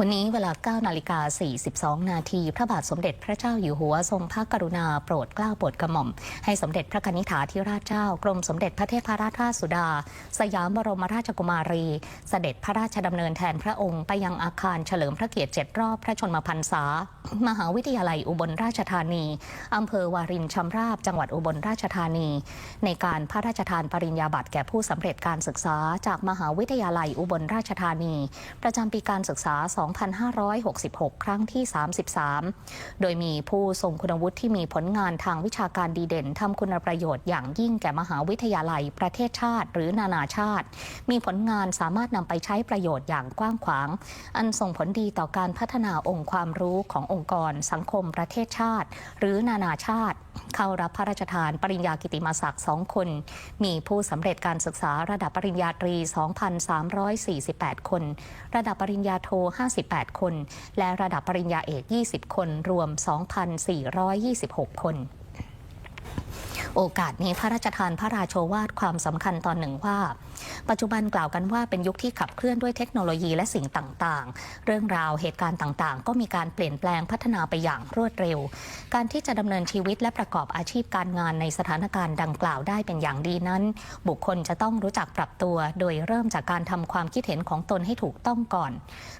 วันนี้เวลา 9 นาฬิกา 42 นาที พระบาทสมเด็จพระเจ้าอยู่หัวทรงพระกรุณาโปรดเกล้าโปรดกระหม่อม ให้สมเด็จพระนิษฐาธิราชเจ้ากรมสมเด็จพระเทพรัตนราชสุดา สยามบรมราชกุมารี เสด็จพระราชดำเนินแทนพระองค์ไปยังอาคารเฉลิมพระเกียรติเจ็ดรอบพระชนมพรรษามหาวิทยาลัยอุบลราชธานี อำเภอวารินชำราบ จังหวัดอุบลราชธานี ในการพระราชทานปริญญาบัตรแก่ผู้สำเร็จการศึกษา จากมหาวิทยาลัยอุบลราชธานี ประจำปีการศึกษา 2566 ครั้งที่ 33 โดยมีผู้ทรงคุณวุฒิที่มีผลงานทางวิชาการดีเด่นทำคุณประโยชน์อย่างยิ่งแก่มหาวิทยาลัย ประเทศชาติ หรือนานาชาติ มีผลงานสามารถนำไปใช้ประโยชน์อย่างกว้างขวาง อันส่งผลดีต่อการพัฒนาองค์ความรู้ขององค์กร สังคมประเทศชาติ หรือนานาชาติ เข้ารับพระราชทานปริญญากิติมศักดิ์สองคน มีผู้สำเร็จการศึกษาระดับปริญญาตรี 2,348 คน ระดับปริญญาโท 58 คน และระดับปริญญาเอก 20 คน รวม 2,426 คน โอกาสนี้พระราชทานพระราโชวาทความสำคัญตอนหนึ่งว่า ปัจจุบันกล่าวกันว่าเป็นยุคที่ขับเคลื่อนด้วยเทคโนโลยีและสิ่งต่างๆ เรื่องราวเหตุการณ์ต่างๆ ก็มีการเปลี่ยนแปลงพัฒนาไปอย่างรวดเร็ว การที่จะดำเนินชีวิตและประกอบอาชีพการงานในสถานการณ์ดังกล่าวได้เป็นอย่างดีนั้น บุคคลจะต้องรู้จักปรับตัว โดยเริ่มจากการทำความคิดเห็นของตนให้ถูกต้องก่อน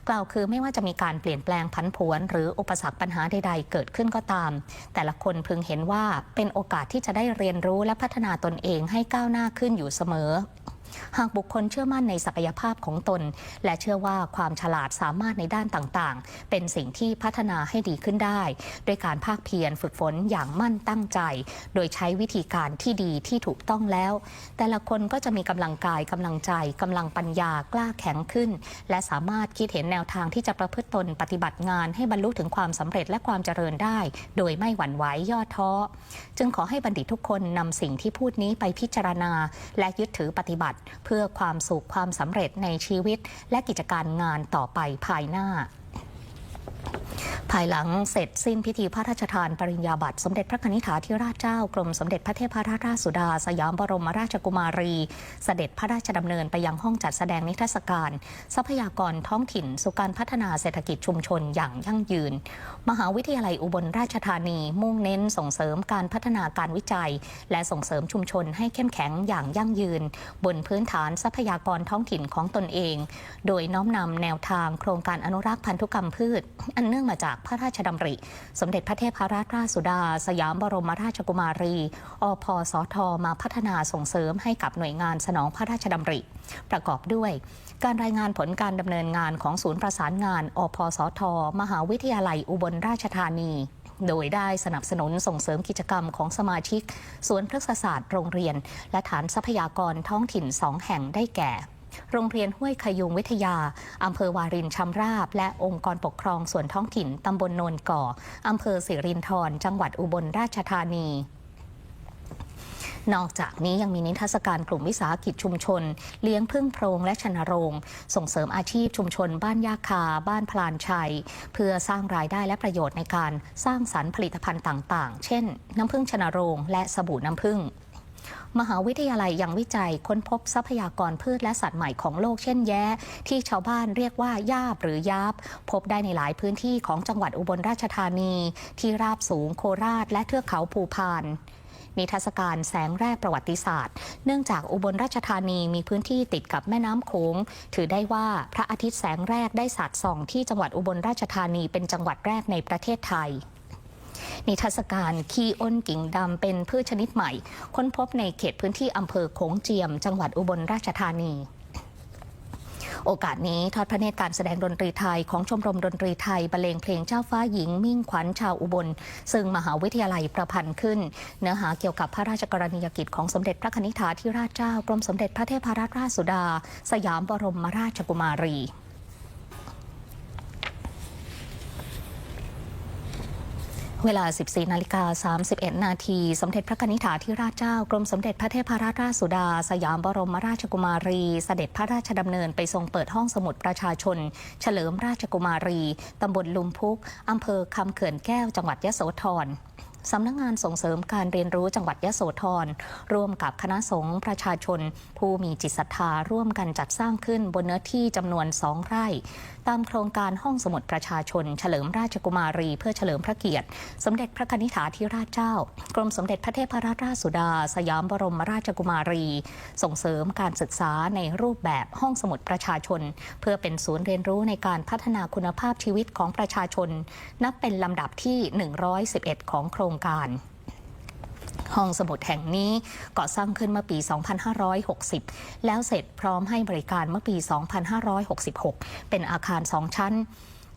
กล่าวคือไม่ว่าจะมีการเปลี่ยนแปลงผันผวน หรืออุปสรรคปัญหาใด ๆ เกิดขึ้นก็ตาม แต่ละคนพึงเห็นว่าเป็นโอกาสที่จะได้เรียนียนรู้และพัฒนาตนเองให้ก้าวหน้าขึ้นอยู่เสมอ หากบุคคลเชื่อมั่นในศักยภาพของตน และเชื่อว่าความฉลาดสามารถในด้านต่างๆ เป็นสิ่งที่พัฒนาให้ดีขึ้นได้ ด้วยการภาคเพียรฝึกฝนอย่างมั่นตั้งใจ โดยใช้วิธีการที่ดีที่ถูกต้องแล้ว แต่ละคนก็จะมีกำลังกายกำลังใจกำลังปัญญากล้าแข็งขึ้น และสามารถคิดเห็นแนวทางที่จะประพฤติตนปฏิบัติงานให้บรรลุถึงความสำเร็จและความเจริญได้ โดยไม่หวั่นไหวย่อท้อ จึงขอให้บัณฑิตทุกคนนำสิ่งที่พูดนี้ไปพิจารณา และยึดถือปฏิบัติเพื่อความสุขความสำเร็จในชีวิตและกิจการงานต่อไปภายหน้า ภายหลังเสร็จสิ้นพิธีพระราชทานปริญญาบัตรสมเด็จพระนิธิถาธิราชเจ้ากรมสมเด็จพระเทพรัตนราชสุดา สยามบรมราชกุมารี เสด็จพระราชดำเนินไปยังห้องจัดแสดงนิทรรศการ ทรัพยากรท้องถิ่นสู่การพัฒนาเศรษฐกิจชุมชนอย่างยั่งยืน มหาวิทยาลัยอุบลราชธานี มุ่งเน้นส่งเสริมการพัฒนาการวิจัย และส่งเสริมชุมชนให้เข้มแข็งอย่างยั่งยืน บนพื้นฐานทรัพยากรท้องถิ่นของตนเอง โดยน้อมนำแนวทางโครงการอนุรักษ์พันธุกรรมพืช อันเนื่องมาจากพระราชดำริ สมเด็จพระเทพรัตนราชสุดา สยามบรมราชกุมารี อพสทมาพัฒนาส่งเสริมให้กับหน่วยงานสนองพระราชดำริ ประกอบด้วย การรายงานผลการดำเนินงานของศูนย์ประสานงาน อพสท มหาวิทยาลัยอุบลราชธานีโดยได้สนับสนุนส่งเสริมกิจกรรมของสมาชิก สวนพฤกษศาสตร์โรงเรียน และฐานทรัพยากรท้องถิ่นสองแห่งได้แก่ โรงเรียนห้วยขยุงวิทยา อำเภอวารินชำราบ และองค์กรปกครองส่วนท้องถิ่นตำบลโนนก่อ อำเภอสิรินธร จังหวัดอุบลราชธานีนอกจากนี้ยังมีนิทรรศการกลุ่มวิสาหกิจชุมชน เลี้ยงพึ่งโพรงและชนโรง ส่งเสริมอาชีพชุมชน บ้านยาคา บ้านพลานชัย เพื่อสร้างรายได้และประโยชน์ในการสร้างสรรค์ผลิตภัณฑ์ต่าง ๆ เช่น น้ำพึ่งชนโรงและสบู่น้ำพึ่ง มหาวิทยาลัยยังวิจัยค้นพบทรัพยากรพืชและสัตว์ใหม่ของโลกเช่นแย้ ที่ชาวบ้านเรียกว่าย่าบหรือยาบ พบได้ในหลายพื้นที่ของจังหวัดอุบลราชธานี ที่ราบสูงโคราช และเทือกเขาภูพานนิทรรศการแสงแรกประวัติศาสตร์ เนื่องจากอุบลราชธานีมีพื้นที่ติดกับแม่น้ำโขง ถือได้ว่าพระอาทิตย์แสงแรกได้สาดส่องที่จังหวัดอุบลราชธานีเป็นจังหวัดแรกในประเทศไทย นิทรรศการขี้อ้นกิ่งดำเป็นพืชชนิดใหม่ ค้นพบในเขตพื้นที่อำเภอโขงเจียม จังหวัดอุบลราชธานีโอกาสนี้ทอดพระเนตรการแสดงดนตรีไทยของชมรมดนตรีไทยบรรเลงเพลงเจ้าฟ้าหญิงมิ่งขวัญชาวอุบล ซึ่งมหาวิทยาลัยประพันธ์ขึ้น เนื้อหาเกี่ยวกับพระราชกรณียกิจของสมเด็จพระนิธิถาธิราชเจ้ากรมสมเด็จพระเทพรัตนราชสุดา สยามบรมราชกุมารี เวลา 14 นาฬิกา 31 นาที สมเด็จพระนิธิถาธิราชเจ้า กรมสมเด็จพระเทพรัตนราชสุดา สยามบรมราชกุมารี เสด็จพระราชดำเนินไปทรงเปิดห้องสมุดประชาชน เฉลิมราชกุมารี ตำบลลุมพุก อำเภอคำเขื่อนแก้ว จังหวัดยะโสธร สำนักงงานส่งเสริมการเรียนรู้จังหวัดยะโสธรร่วมกับคณะสงฆ์ประชาชน ผู้มีจิตศรัทธาร่วมกันจัดสร้างขึ้นบนเนื้อที่จำนวนสองไร่ ตามโครงการห้องสมุดประชาชน เฉลิมราชกุมารีเพื่อเฉลิมพระเกียรติ สมเด็จพระนิธิถาธิราชเจ้า กรมสมเด็จพระเทพรัตนราชสุดา สยามบรมราชกุมารี ส่งเสริมการศึกษาในรูปแบบห้องสมุดประชาชน เพื่อเป็นศูนย์เรียนรู้ในการพัฒนาคุณภาพชีวิตของประชาชน นับเป็นลำดับที่ 111 ของโครงการ ห้องสมุดแห่งนี้ก่อสร้างขึ้นเมื่อปี 2560 แล้วเสร็จพร้อมให้บริการเมื่อปี 2566 เป็นอาคารสองชั้น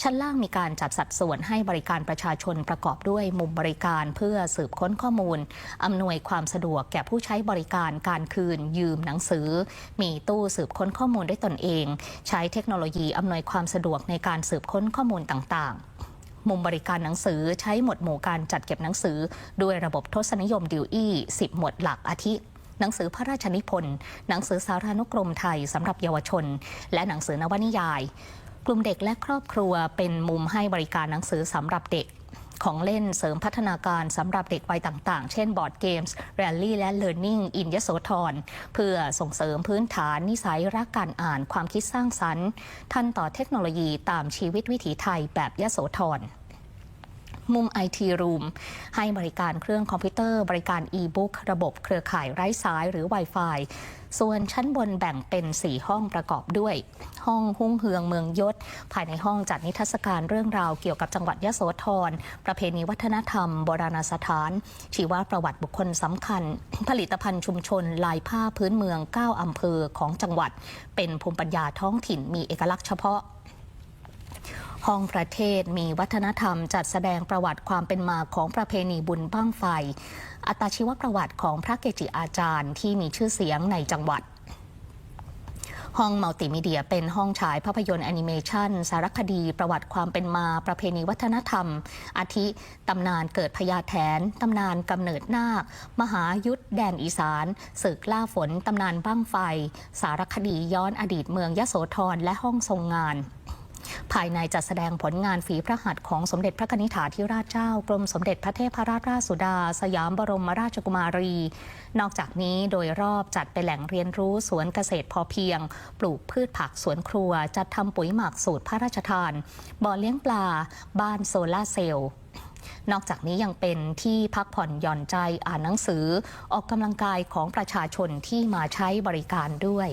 ชั้นล่างมีการจัดสัดส่วนให้บริการประชาชนประกอบด้วยมุมบริการเพื่อสืบค้นข้อมูล อำนวยความสะดวกแก่ผู้ใช้บริการการคืนยืมหนังสือ มีตู้สืบค้นข้อมูลด้วยตนเอง ใช้เทคโนโลยีอำนวยความสะดวกในการสืบค้นข้อมูลต่างๆ มุมบริการหนังสือใช้หมวดหมู่การจัดเก็บหนังสือ ด้วยระบบทศนิยมดิวอี้10 หมวดหลักอาทิ หนังสือพระราชนิพนธ์หนังสือสารานุกรมไทยสำหรับเยาวชน และหนังสือนวนิยาย กลุ่มเด็กและครอบครัวเป็นมุมให้บริการหนังสือสำหรับเด็กของเล่นเสริมพัฒนาการสำหรับเด็กวัยต่าง ๆ เช่นบอร์ดเกมส์แรลลี่และ Learning in ยโสธรเพื่อส่งเสริมพื้นฐานนิสัยรักการอ่านความคิดสร้างสรรค์ ทันต่อเทคโนโลยีตามชีวิตวิถีไทยแบบยโสธร มุม IT Room ให้บริการเครื่องคอมพิวเตอร์ บริการอีบุ๊กระบบเครือข่ายไร้สายหรือ Wi-Fi ส่วนชั้นบนแบ่งเป็น 4 ห้องประกอบด้วย ห้องหุ้งเฮืองเมืองยศ ภายในห้องจัดนิทรรศการเรื่องราวเกี่ยวกับจังหวัดยะโสธร ประเพณีวัฒนธรรม โบราณสถาน ชีวประวัติบุคคลสำคัญ ผลิตภัณฑ์ชุมชน ลายผ้าพื้นเมือง 9 อำเภอของจังหวัด เป็นภูมิปัญญาท้องถิ่นมีเอกลักษณ์เฉพาะ ห้องประเทศมีวัฒนธรรม จัดแสดงประวัติความเป็นมาของประเพณีบุญบ้างไฟ อัตชีวประวัติของพระเกจิอาจารย์ที่มีชื่อเสียงในจังหวัดห้องมัลติมีเดียเป็นห้องฉายภาพยนตร์แอนิเมชันสารคดี ประวัติความเป็นมาประเพณีวัฒนธรรม อาทิ ตำนานเกิดพญาแถน ตำนานกำเนิดนาค มหายุทธแดนอีสานศึกล่าฝน ตำนานบ้างไฟ สารคดีย้อนอดีตเมืองยะโสธรและห้องทรงงาน ภายในจัดแสดงผลงานฝีพระหัตถ์ของสมเด็จพระนิธิถาธิราชเจ้ากรมสมเด็จพระเทพรัตนราชสุดา สยามบรมราชกุมารี นอกจากนี้โดยรอบจัดเป็นแหล่งเรียนรู้สวนเกษตรพอเพียง ปลูกพืชผักสวนครัว จัดทำปุ๋ยหมักสูตรพระราชทาน บ่อเลี้ยงปลา บ้านโซลาเซลล์นอกจากนี้ยังเป็นที่พักผ่อนหย่อนใจอ่านหนังสือ ออกกำลังกายของประชาชนที่มาใช้บริการด้วย